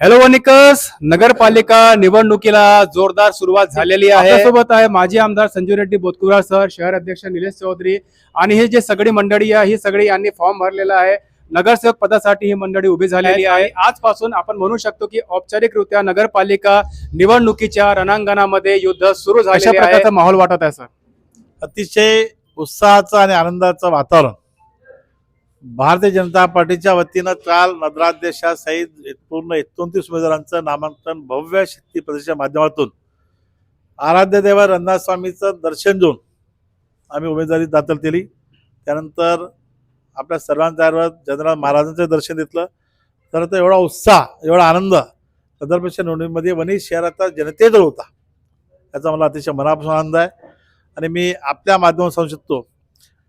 Hello वनिकस नगरपालिका निवडणुकीला जोरदार सुरुवात झालेली आहे. आपल्यासोबत आहे माजी आमदार संजू रेड्डी बोतकुरा सर शहर अध्यक्ष निलेश चौधरी आणि हे जे सगळी मंडळी आहे ही सगळी यांनी फॉर्म भरलेला आहे. नगरसेवक पदासाठी ही मंडळी उभी झालेली आहे. आजपासून आपण म्हणू शकतो की औपचारिकरित्या नगरपालिका निवडणुकीच्या रणांगणामध्ये युद्ध सुरू झाले अशा प्रकारचा माहोल वाटत आहे सर? अतिशय उत्साहाचं आणि आनंदाचं वातावरण. भारतीय जनता पार्टीच्या वतीनं काल नगराध्यक्षासहित पूर्ण एकोणतीस उमेदवारांचं नामांकन भव्य शक्ती प्रदेशाच्या माध्यमातून आराध्य देवा रंगनाथ स्वामीचं दर्शन घेऊन आम्ही उमेदवारी दाखल केली. त्यानंतर आपल्या सर्वांच्या जनरल महाराजांचं दर्शन घेतलं. तर तो एवढा उत्साह एवढा आनंद नगरपरिषद निवडणुकीमध्ये वणी शहराचा जनतेजवळ होता. याचा मला अतिशय मनापासून आनंद आहे. आणि मी आपल्या माध्यमातून सांगू शकतो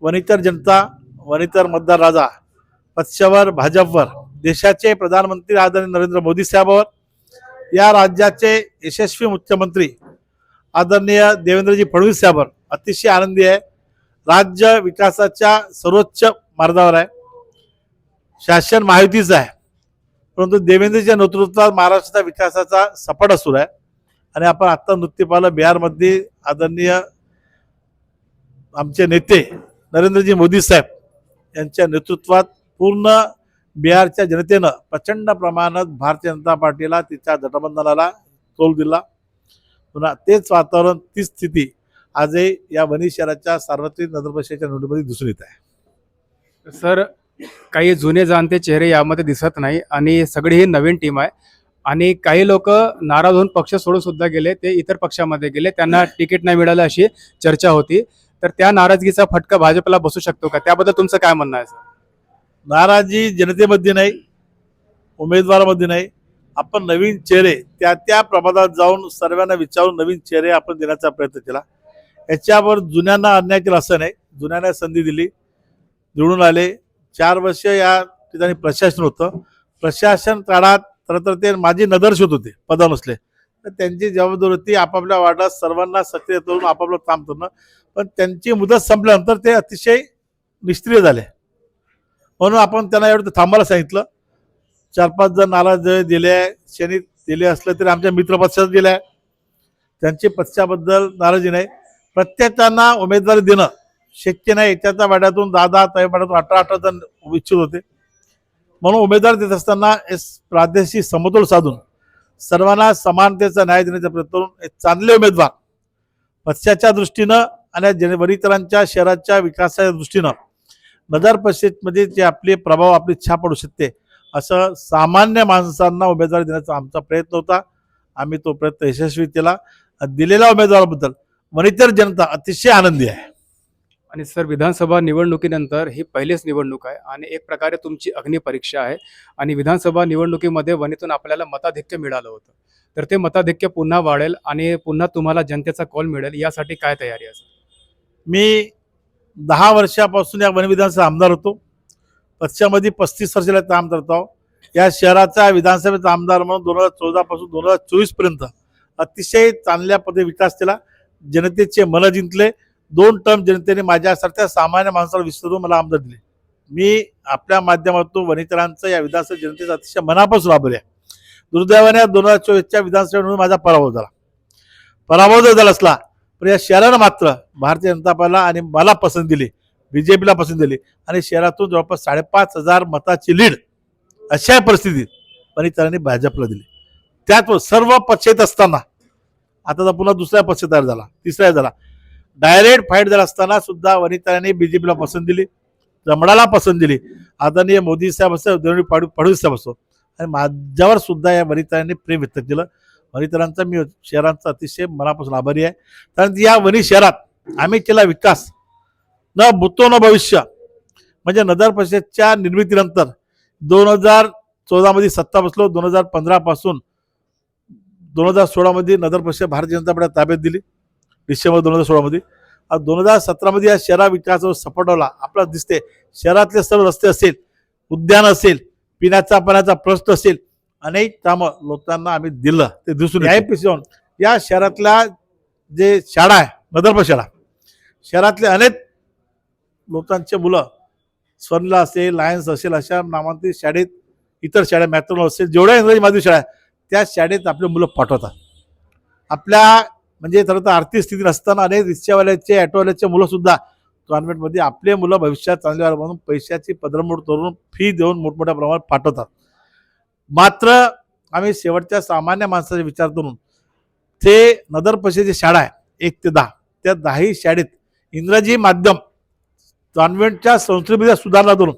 वनितर जनता वनितर मतदार राजा पक्षावर भाजपवर देशाचे प्रधानमंत्री आदरणीय नरेंद्र मोदी साहेबावर या राज्याचे यशस्वी मुख्यमंत्री आदरणीय देवेंद्रजी फडणवीस साहेबावर. अतिशय आनंदी आहे. राज्य विकासाच्या सर्वोच्च मार्गावर आहे. शासन महायुतीचं आहे. परंतु देवेंद्रच्या नेतृत्वात महाराष्ट्राचा विकासाचा सपाट असूर आहे. आणि आपण आत्ता नृत्य पाहिलं बिहारमध्ये आदरणीय आमचे नेते नरेंद्रजी मोदी साहेब यांच्या नेतृत्वात पूर्ण बिहारच्या जनतेनं प्रचंड प्रमाणात भारतीय जनता पार्टीला तिच्या गठबंधनाला तोल दिला. पुन्हा तेच वातावरण तीच स्थिती आजही या वनी शहराच्या सार्वत्रिक नगरपरिषदेच्या निवडणुकीमध्ये दिसून येत आहे. सर काही जुने जाणते चेहरे यामध्ये दिसत नाही आणि सगळी ही नवीन टीम आहे. आणि काही लोक नाराज होऊन पक्ष सोडून सुद्धा गेले ते इतर पक्षामध्ये गेले त्यांना तिकीट नाही मिळालं अशी चर्चा होती. तर त्या नाराजगीचा फटका भाजपला बसू शकतो का? त्याबद्दल तुमचं काय म्हणणं आहे सर? नाराजी जनतेमध्ये नाही उमेदवारामध्ये नाही. आपण नवीन चेहरे त्या त्या प्रमाणात जाऊन सर्वांना विचारून नवीन चेहरे आपण देण्याचा प्रयत्न केला. याच्यावर जुन्यांना अन्याय केला असं नाही. जुन्यांना संधी दिली निवडून आले. चार वर्ष या ठिकाणी प्रशासन होतं. प्रशासन काळात तर ते माझे होत होते पदा नसले तर त्यांची जबाबदारी होती आपापल्या वार्डात सर्वांना सक्रिय करून आपापलं काम करणं. पण त्यांची मुदत संपल्यानंतर ते अतिशय निष्क्रिय झाले. म्हणून आपण त्यांना एवढं थांबायला सांगितलं. चार पाच जण नाराज दिले आहे शनी दिले असलं तरी आमच्या मित्र पक्षात दिले आहे त्यांची पक्षाबद्दल नाराजी नाही. प्रत्येकांना उमेदवारी देणं शक्य नाही. त्याच्या वाड्यातून दहा दहा त्या वाड्यातून अठरा अठरा जण इच्छुक होते. म्हणून उमेदवार देत असताना प्रादेशिक समतोल साधून सर्वांना समानतेचा न्याय देण्याचा प्रयत्न करून एक चांगले उमेदवार पक्षाच्या दृष्टीनं आणि जे वरितरांच्या शहराच्या विकासाच्या दृष्टीनं नगर परिषदमध्ये जे आपले प्रभाव आपली छाप पडू शकते असं सामान्य माणसांना उमेदवारी देण्याचा आमचा प्रयत्न होता. आम्ही तो प्रयत्न यशस्वी केला दिलेल्या उमेदवाराबद्दल वरितर जनता अतिशय आनंदी आहे. आणि सर विधानसभा निवडणुकीनंतर ही पहिलीच निवडणूक आहे आणि एक प्रकारे तुमची अग्निपरीक्षा आहे आणि विधानसभा निवडणुकीमध्ये वनीतून आपल्याला मताधिक्य मिळालं होतं. तर ते मताधिक्य पुन्हा वाढेल आणि पुन्हा तुम्हाला जनतेचा कॉल मिळेल. यासाठी काय तयारी आहे मी दहा वर्षापासून या वनविधानसभा आमदार होतो. पक्षामध्ये पस्तीस वर्षाला काम करतो या शहराचा विधानसभेचा आमदार म्हणून दोन हजार चौदापासून दोन हजार चोवीसपर्यंत अतिशय चांगल्या पद्धती विकास केला. जनतेचे मनं जिंकले. दोन टर्म जनतेने माझ्यासारख्या सामान्य माणसाला विसरून मला आमदार दिले. मी आपल्या माध्यमातून वनितरांचं या विधानसभा जनतेचा अतिशय मनापासून आभारी आहे. दुर्दैवाने दोन हजार चोवीसच्या विधानसभा माझा पराभव झाला. पराभव जर झाला असला पण या शहरानं मात्र भारतीय जनता पार्टीला आणि मला पसंत दिली बीजेपीला पसंत दिली आणि शहरातून जवळपास साडेपाच हजार मताची लीड अशा परिस्थितीत वनितरांनी भाजपला दिली. त्यात सर्व पक्ष येत असताना आता तर पुन्हा दुसरा पक्ष तयार झाला तिसरा झाला. डायरेक्ट फाईट झाला असताना सुद्धा वनितरांनी बीजेपीला पसंत दिली. रमणाला पसंत दिली. आदरणीय मोदी साहेब असो देवेंद्र फडणवीस साहेब असो. आणि माझ्यावर सुद्धा या वनितरांनी प्रेम व्यक्त केलं. वनितरांचा मी शहरांचा अतिशय मनापासून आभारी आहे. कारण या वनी शहरात आम्ही केला विकास. न भूतो न भविष्य. म्हणजे नगर परिषदच्या निर्मितीनंतर दोन हजार चौदामध्ये सत्ता बसलो. दोन हजार पंधरापासून दोन हजार सोळामध्ये नगर परिषद भारतीय जनता पार्टी ताब्यात दिली. डिसेंबर दोन हजार सोळामध्ये. दोन हजार सतरामध्ये या शहरा विकासावर सपोर्टवला आपल्याला दिसते शहरातले सर्व रस्ते असेल उद्यान असेल पिण्याचा पाण्याचा प्रश्न असेल अनेक कामं लोकांना आम्ही दिलं ते दिसून याही या शहरातल्या जे शाळा आहे नगरप शाळा शहरातले अनेक लोकांचे मुलं स्वर्णला असेल लायन्स असेल अशा नामांकित शाळेत इतर शाळा मॅथ्रोन असेल जेवढ्या इंग्रजी माध्यमिक शाळा आहे त्या शाळेत आपले मुलं पाठवतात. आपल्या म्हणजे खरं तर आर्थिक स्थिती नसताना अनेक रिक्षावाल्याचे ॲटोवाल्याचे मुलंसुद्धा कॉन्व्हेंटमध्ये आपले मुलं भविष्यात चांगले व्हायला म्हणून पैशाची पदरमोड करून फी देऊन मोठमोठ्या प्रमाणात पाठवतात. मात्र आम्ही शेवटच्या सामान्य माणसाचा विचार करून ते नगर शाळा आहे एक ते दहा त्या दहाही शाळेत इंग्रजी माध्यम कॉन्व्हेंटच्या संस्कृतीमध्ये सुधारणा करून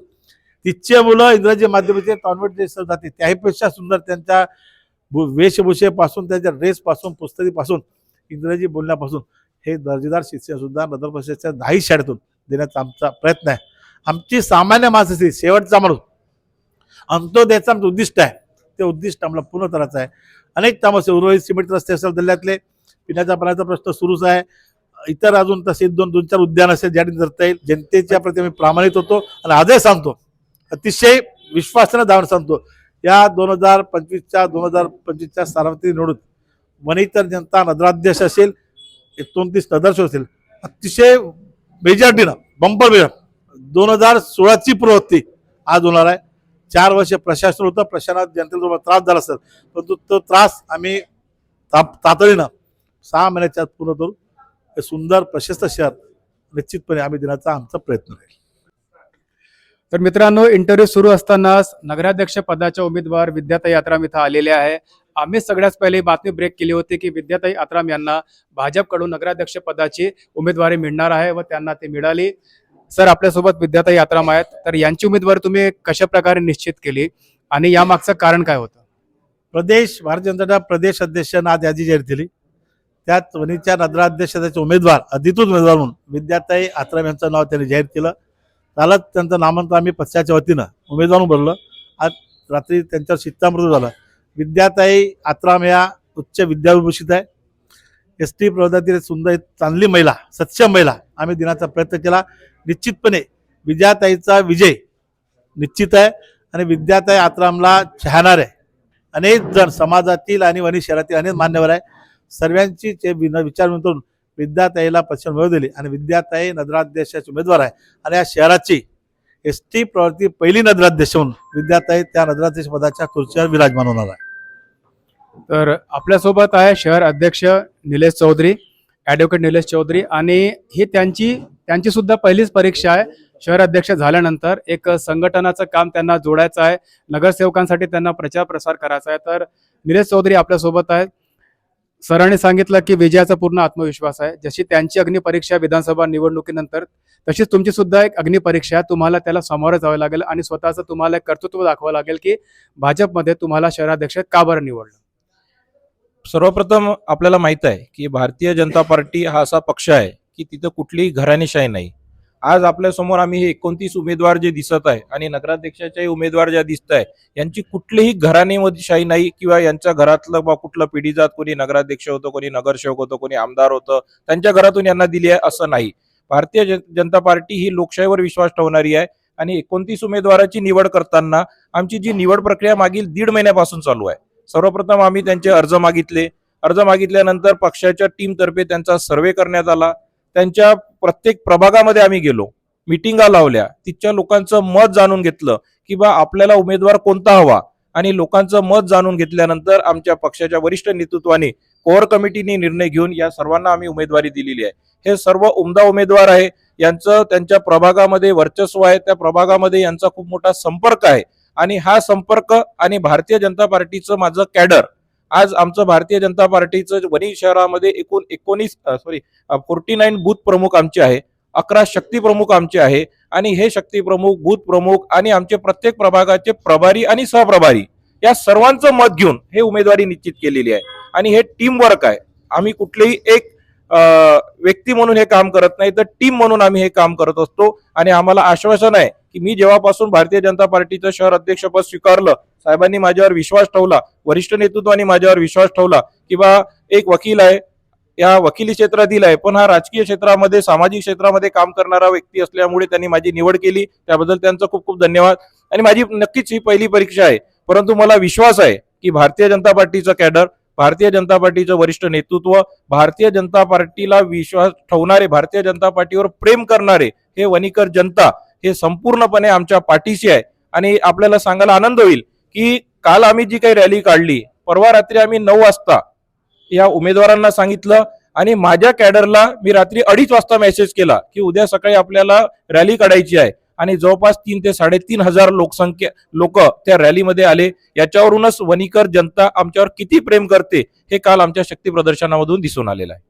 तिथचे मुलं इंग्रजी माध्यमाचे कॉन्व्हेंट जे जाते. त्याहीपेक्षा सुंदर त्यांच्या वेशभूषेपासून त्यांच्या ड्रेसपासून पुस्तकीपासून इंग्रजी बोलण्यापासून हे दर्जेदार शिक्षण सुद्धा नगर परिषदेच्या दहाही शाळेतून देण्याचा आमचा प्रयत्न आहे. आमची सामान्य माणसाची शेवटचा माणूस अंत्योदयाचं आमचं उद्दिष्ट आहे. ते उद्दिष्ट आम्हाला पूर्ण करायचं आहे. अनेक तामसे उर्वरित सिमेंट रस्ते असेल जिल्ह्यातले पिण्याच्या पाण्याचा प्रश्न सुरूच आहे. इतर अजून तसे दोन दोन चार उद्यान असेल ज्या ठिकाणी येईल जनतेच्या प्रती आम्ही प्रामाणिक होतो आणि आजही सांगतो. अतिशय विश्वासानं धावून सांगतो. या दोन हजार पंचवीसच्या दोन हजार पंचवीसच्या सार्वत्रिक निवडणूक वनितर जनता नगराध्यक्ष असेल एकोणतीस नगरसेवक असेल. अतिशय मेजॉरिटीनं बंपर मेजॉर दोन हजार सोळाची प्रवृत्ती आज होणार आहे. चार वर्ष प्रशासन होतं प्रशासनात जनतेला त्रास झाला असेल परंतु तो त्रास आम्ही तातडीनं सहा महिन्याच्या आत पूर्ण करू. हे सुंदर प्रशस्त शहर निश्चितपणे आम्ही देण्याचा आमचा प्रयत्न राहील. तर मित्रांनो इंटरव्ह्यू सुरू असतानाच नगराध्यक्ष पदाच्या उमेदवार विद्याता यात्रा इथं आलेले आहे. आम्ही सगळ्यात पहिले बातमी ब्रेक केली होती की विद्याताई आत्राम यांना भाजपकडून नगराध्यक्ष पदाची उमेदवारी मिळणार आहे व त्यांना ती मिळाली. सर आपल्यासोबत विद्याताई आत्राम आहेत. तर यांची उमेदवारी तुम्ही कशा प्रकारे निश्चित केली आणि यामागचं कारण काय होतं? प्रदेश भारतीय जनता प्रदेश अध्यक्षांना आज यादी जाहीर केली. त्यात वणीच्या नगराध्यक्षाचे उमेदवार अधिकृत उमेदवार म्हणून विद्याताई आत्राम यांचं नाव त्यांनी जाहीर केलं. कालच त्यांचं नामांतर आम्ही पक्षाच्या वतीनं उमेदवार म्हणून भरलं. आज रात्री त्यांच्यावर शिक्कामोर्तब झालं. विद्याताई आत्राम या उच्च विद्याविभूषित आहे. एस टी प्रवर्गातील एक सुंदर चांगली महिला सक्षम महिला आम्ही देण्याचा प्रयत्न केला. निश्चितपणे विजयाताईचा विजय निश्चित आहे आणि विद्याताई आत्रामला चाहणारे अनेक जण समाजातील आणि वणी शहरातील अनेक मान्यवर आहे. सर्वांची ते विन- विचार करून विद्याताईला पश्चिम दिली आणि विद्याताई नगराध्यक्षाचे उमेदवार आहे. आणि या शहराची एस टी प्रवृत्ती पहिली नगराध्यक्ष म्हणून त्या नगराध्यक्ष पदाच्या खुर्चीवर विराजमान होणार आहे. तर आपल्यासोबत आहे शहर अध्यक्ष निलेश चौधरी ॲडव्होकेट निलेश चौधरी आणि ही त्यांची त्यांची सुद्धा पहिलीच परीक्षा आहे. शहर अध्यक्ष झाल्यानंतर एक संघटनाचं काम त्यांना जोडायचं आहे. नगरसेवकांसाठी त्यांना प्रचार प्रसार करायचा आहे. तर निलेश चौधरी आपल्यासोबत आहेत. सरांनी सांगितलं की विजयाचा पूर्ण आत्मविश्वास आहे. जशी त्यांची अग्निपरीक्षा विधानसभा निवडणुकीनंतर तशीच तुमची सुद्धा एक अग्निपरीक्षा तुम्हाला त्याला सामोरं जावं लागेल आणि स्वतःचं तुम्हाला एक कर्तृत्व दाखवावं लागेल की भाजपमध्ये तुम्हाला शहराध्यक्ष का बरं निवडलं? सर्वप्रथम आपल्याला माहीत आहे की भारतीय जनता पार्टी हा असा पक्ष आहे की तिथं कुठलीही घराणेशाही नाही. आज आपल्यासमोर आम्ही हे एकोणतीस उमेदवार जे दिसत आहे आणि नगराध्यक्षाच्याही उमेदवार ज्या दिसत आहे यांची कुठलीही घराणेमध्ये शाही नाही किंवा यांच्या घरातलं बा कुठलं पिढी जात कोणी नगराध्यक्ष होतं कोणी नगरसेवक होतं कोणी आमदार होतं त्यांच्या घरातून यांना दिली आहे असं नाही. भारतीय जनता पार्टी ही लोकशाहीवर विश्वास ठेवणारी आहे आणि एकोणतीस उमेदवाराची निवड करताना आमची जी निवड प्रक्रिया मागील दीड महिन्यापासून चालू आहे. सर्वप्रथम आम्ही त्यांचे अर्ज मागितले. अर्ज मागितल्यानंतर पक्षाच्या टीमतर्फे त्यांचा सर्वे करण्यात आला. त्यांच्या प्रत्येक प्रभागामध्ये आम्ही गेलो. मिटिंगा लावल्या. तिथच्या लोकांचं मत जाणून घेतलं की बा आपल्याला उमेदवार कोणता हवा? आणि लोकांचं मत जाणून घेतल्यानंतर आमच्या पक्षाच्या वरिष्ठ नेतृत्वाने कोअर कमिटीने निर्णय घेऊन या सर्वांना आम्ही उमेदवारी दिलेली आहे. हे सर्व उमदा उमेदवार आहे. यांचं त्यांच्या प्रभागामध्ये वर्चस्व आहे. त्या प्रभागामध्ये यांचा खूप मोठा संपर्क आहे. आणि हा संपर्क आणि भारतीय जनता पार्टीचं माझं कॅडर. आज आमचं भारतीय जनता पार्टीचं वणी शहरामध्ये एकूण एकोणीस सॉरी फोर्टी नाईन बूथ प्रमुख आमचे आहे. अकरा शक्ती प्रमुख आमचे आहे. आणि हे शक्ती प्रमुख बूथ प्रमुख आणि आमचे प्रत्येक प्रभागाचे प्रभारी आणि सहप्रभारी. या सर्वांचं मत घेऊन हे उमेदवारी निश्चित केलेली आहे. आणि हे टीम वर्क आहे. आम्ही कुठलेही एक व्यक्ती म्हणून हे काम करत नाही तर टीम म्हणून आम्ही हे काम करत असतो. आणि आम्हाला आश्वासन आहे की मी जेव्हापासून भारतीय जनता पार्टीचं शहर अध्यक्षपद स्वीकारलं साहेबांनी माझ्यावर विश्वास ठेवला वरिष्ठ नेतृत्वाने माझ्यावर विश्वास ठेवला की बा एक वकील आहे या वकिली क्षेत्रातील आहे पण हा राजकीय क्षेत्रामध्ये सामाजिक क्षेत्रामध्ये काम करणारा व्यक्ती असल्यामुळे त्यांनी माझी निवड केली. त्याबद्दल त्यांचं खूप खूप धन्यवाद. आणि माझी नक्कीच ही पहिली परीक्षा आहे. परंतु मला विश्वास आहे की भारतीय जनता पार्टीचं कॅडर भारतीय जनता पार्टीचं वरिष्ठ नेतृत्व भारतीय जनता पार्टीला विश्वास ठेवणारे भारतीय जनता पार्टीवर प्रेम करणारे हे वणीकर जनता हे संपूर्णपणे आमच्या पाठीशी आहे. आणि आपल्याला सांगायला आनंद होईल की काल आम्ही जी काही रॅली काढली परवा रात्री आम्ही नऊ वाजता या उमेदवारांना सांगितलं आणि माझ्या कॅडरला मी रात्री अडीच वाजता मेसेज केला की उद्या सकाळी आपल्याला रॅली काढायची आहे. आणि जवळपास तीन ते साडेतीन हजार लोकसंख्या लोक त्या रॅलीमध्ये आले. याच्यावरूनच वणीकर जनता आमच्यावर किती प्रेम करते हे काल आमच्या शक्ती प्रदर्शनामधून दिसून आलेलं आहे.